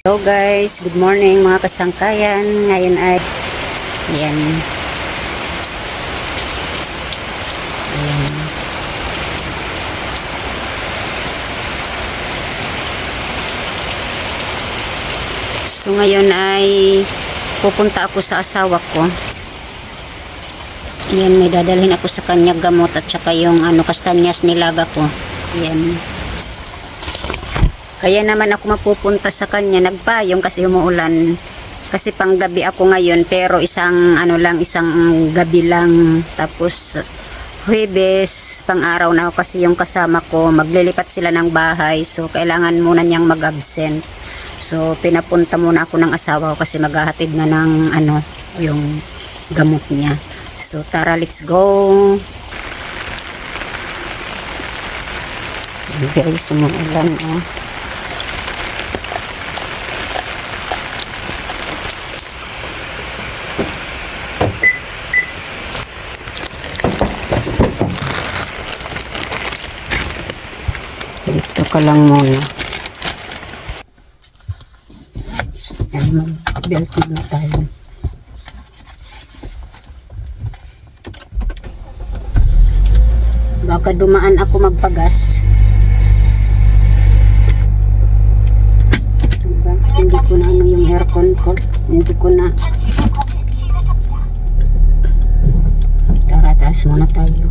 Hello guys, good morning mga kasangkayan. Ngayon ay yan. Ayan. So ngayon ay pupunta ako sa asawa ko. Yan, may dadalhin ako sa kanya gamot at saka yung ano, kastanyas nilaga ko. Yan. Kaya naman ako mapupunta sa kanya, nagpayong kasi umuulan. Kasi panggabi ako ngayon, pero isang ano lang, isang gabi lang. Tapos Huwebes, pang araw na ako kasi yung kasama ko, maglilipat sila ng bahay. So, kailangan muna niyang mag-absent. So, pinapunta muna ako ng asawa ko kasi maghahatid na ng ano, yung gamot niya. So, tara, let's go. Guys, umuulan oh. Ka lang muna. Yan, mag-belt muna tayo. Baka dumaan ako magpagas. Diba? Hindi ko na ano yung aircon ko. Hindi ko na. Tara, taas muna tayo.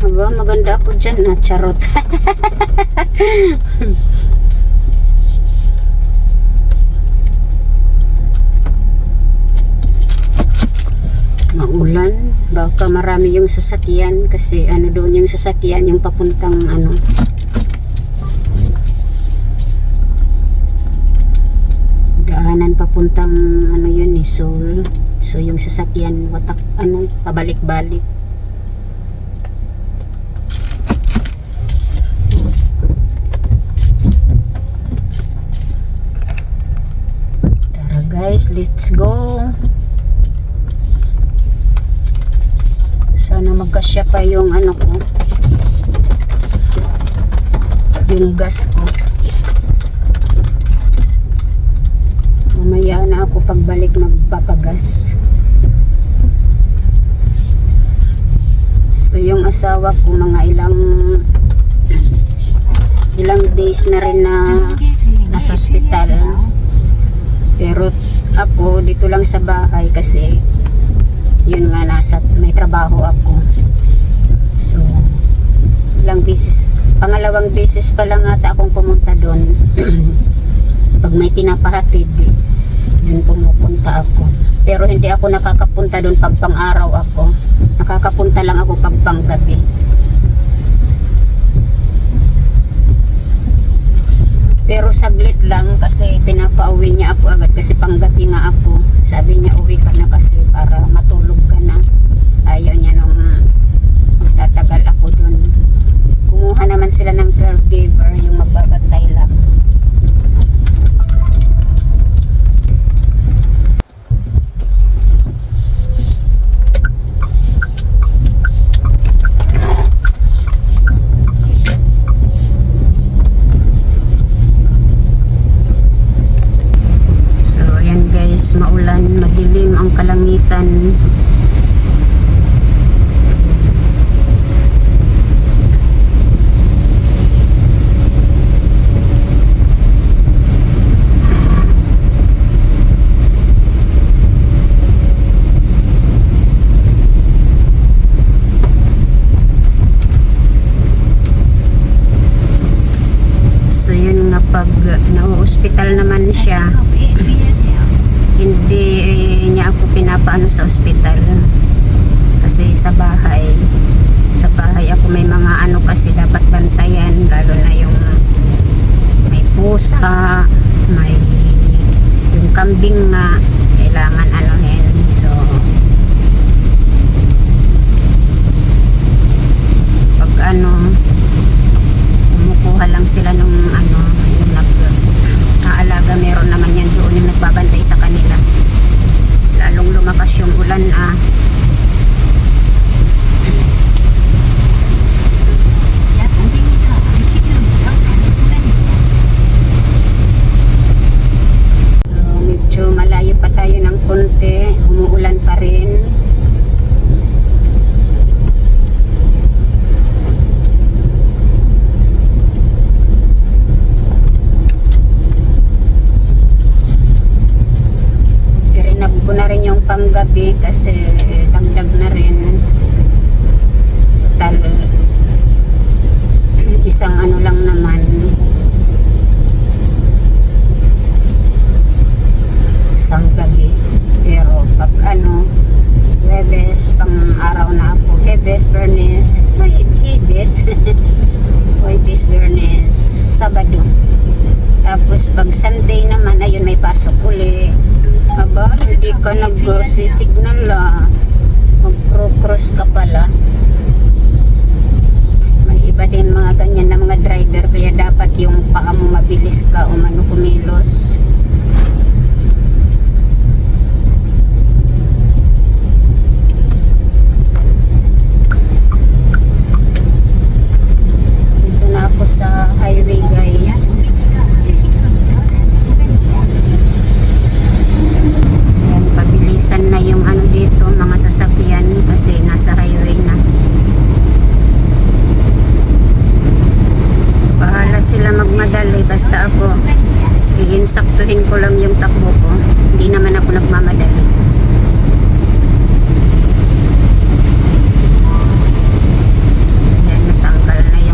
Aba, maganda ako dyan na charot. Maulan. Baka marami yung sasakyan kasi ano doon yung sasakyan yung papuntang ano. Daanan papuntang ano yun ni Seoul. So yung sasakyan watak ano pabalik-balik. Tara guys, let's go. Sana magkasya pa yung ano ko. Yung gas ko. Mamaya na ako pagbalik magpapagas. So yung asawa ko mga ilang ilang days na rin na nasa hospital. Pero ako dito lang sa bahay kasi yun nga nasa may trabaho ako. So ilang beses pangalawang beses pa lang ata akong pumunta doon. Pag may pinapahatid yun pumupunta ako. Pero hindi ako nakakapunta doon pag pang-araw ako. Nakakapunta lang ako pag panggabi. Pero saglit lang kasi pinapauwi niya ako agad kasi panggabi nga ako. Sabi niya uwi ka na kasi para matulog ka na. Ayaw niya nung magtatagal ako doon. Kumuha naman sila ng caregiver yung magbabantay lang. So, ayan guys, maulan, madilim ang kalangitan. So, yun nga pag na-hospital naman siya, hindi niya ako pinapaano sa ospital kasi sa bahay sa bahay ako may mga ano kasi dapat bantayan lalo na yung may pusa may yung kambing nga kailangan anuhin so pag ano kumukuha lang sila nung ano aalaga meron naman yan doon yung nagbabantay sa kanila. Lalong lumakas yung ulan ngayong gabi kasi dagdag na rin. Total, isang ano lang naman. Isang gabi. Pero pag ano, Webes, pang araw na ako. Webes, Bernes, ay, Webes. Webes, Bernes, Sabado. Tapos pag Sunday naman, ayun may pasok uli. Aba, hindi ka nag-signal ah. Mag-cross ka pala. May iba din mga ganyan na mga driver kaya dapat yung paa mo mabilis ka o mano kumilos. Dito na ako sa highway guys. Ayan, pabilisan na yung ano dito, mga sasakyan kasi nasa highway na. Bahala sila magmadali basta ako iinsaktuhin ko lang yung takbo ko. Hindi naman ako nagmamadali. Ayan, natanggal ano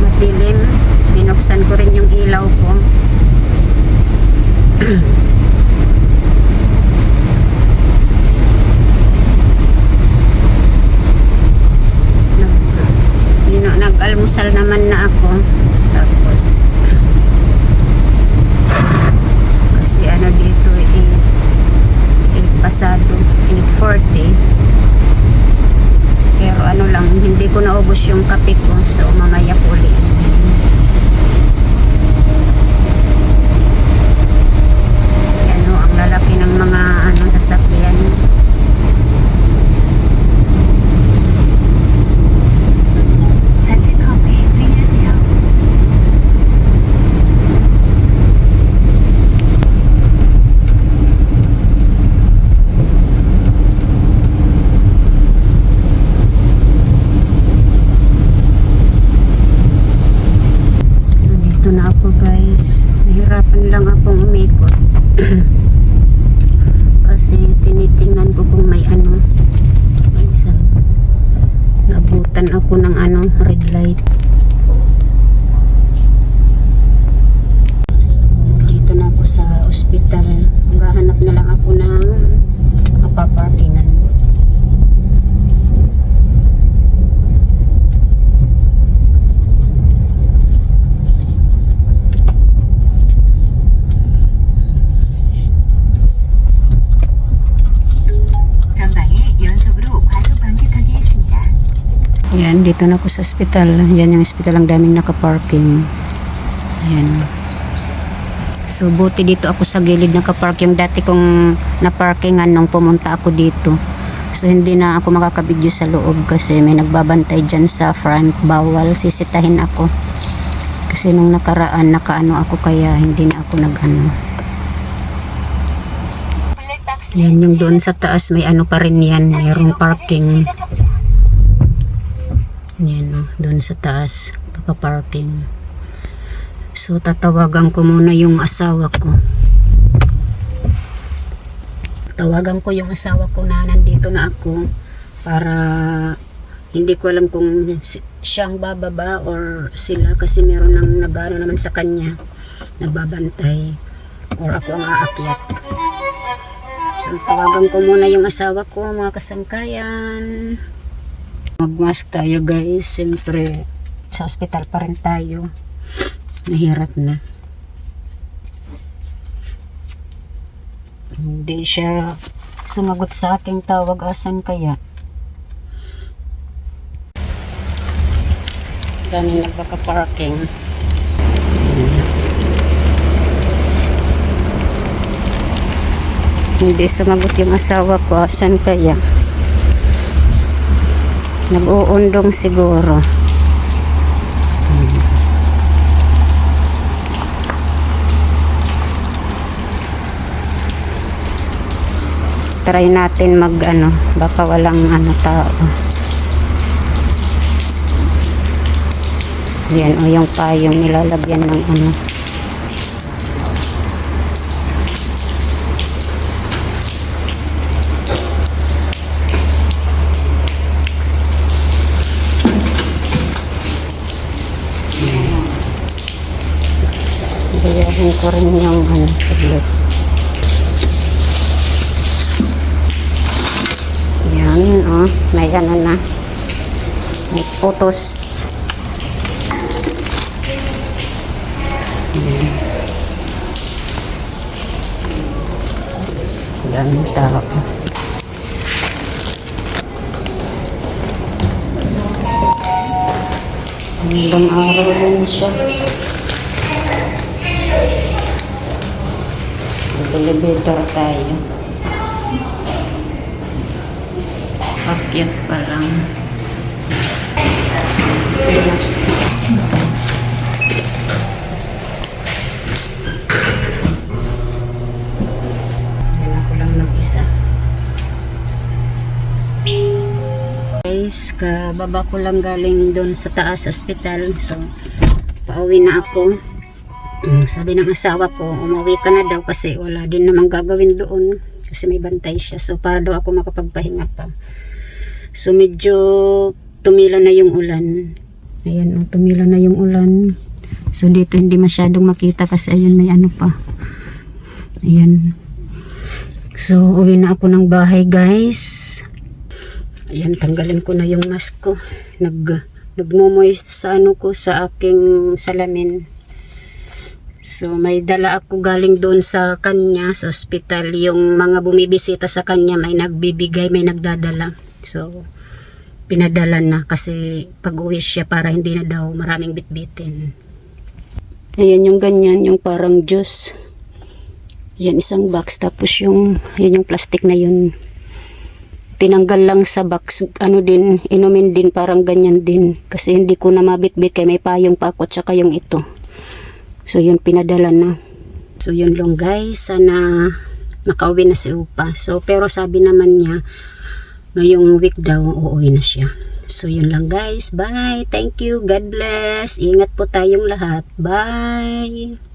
madilim. Binuksan ko rin yung ilaw ko. Nag, you know, nag-almusal naman na ako. Tapos, kasi ano dito, 8, 8 pasado, 8.40. Pero ano lang, hindi ko naubos yung kape ko. So, mamaya ko ulit. Ako ng ano, red light. So, dito na ako sa ospital. Maghahanap na lang ako ng mapaparkingan. Yan, dito na ako sa ospital. Yan yung ospital, ang daming nakaparking. Yan. So, buti dito ako sa gilid nakapark yung dati kong naparkingan nung pumunta ako dito. So, hindi na ako makakabidyo sa loob kasi may nagbabantay dyan sa front. Bawal, sisitahin ako. Kasi nung nakaraan, nakaano ako kaya hindi na ako nag-ano. Yan, yung doon sa taas, may ano pa rin yan. Mayroong parking. Yan o, doon sa taas, pagka-parking. So, tatawagan ko muna yung asawa ko. Tawagan ko yung asawa ko na nandito na ako para hindi ko alam kung si- siyang bababa or sila kasi meron nang nagano naman sa kanya nagbabantay or ako ang aakyat. So, tawagan ko muna yung asawa ko, mga kasangkayan. Magmask tayo guys. Siyempre, sa hospital pa rin tayo. Nahirap na. Hindi siya sumagot sa aking tawag. Asan kaya? Dami nagbaka-parking. Hindi sumagot yung asawa ko. Asan kaya? Nag-uundong siguro. Try natin mag ano, baka walang ano tao. Yan o yung payong nilalagyan ng ano. Ko rin yung ano, saglit. Yan, oh. May ano na. May putos. Yan. Daming tao. Hanggang araw din siya. Elevator tayo. Pakyat pa lang. Guys, kababa ko lang galing doon sa taas hospital. So, pauwi na ako. Mm, Sabi ng asawa ko, umuwi ka na daw kasi wala din namang gagawin doon kasi may bantay siya. So para daw ako makapagpahinga pa. So medyo tumila na yung ulan. Ayan, oh, tumila na yung ulan. So dito hindi masyadong makita kasi ayun may ano pa. Ayan. So uwi na ako ng bahay guys. Ayan, tanggalin ko na yung mask ko. Nag, nagmo-moist sa ano ko sa aking salamin. So, may dala ako galing doon sa kanya, sa hospital. Yung mga bumibisita sa kanya, may nagbibigay, may nagdadala. So, pinadala na kasi pag-uwi siya para hindi na daw maraming bitbitin. Ayan yung ganyan, yung parang juice. Yan isang box. Tapos yung, yun yung plastic na yun. Tinanggal lang sa box. Ano din, inumin din parang ganyan din. Kasi hindi ko na mabitbit kaya may payong pa ako tsaka yung ito. So, yun, pinadala na. So, yun lang guys. Sana makauwi na si Upa. So, pero sabi naman niya, ngayong week daw, uuwi na siya. So, yun lang guys. Bye. Thank you. God bless. Ingat po tayong lahat. Bye.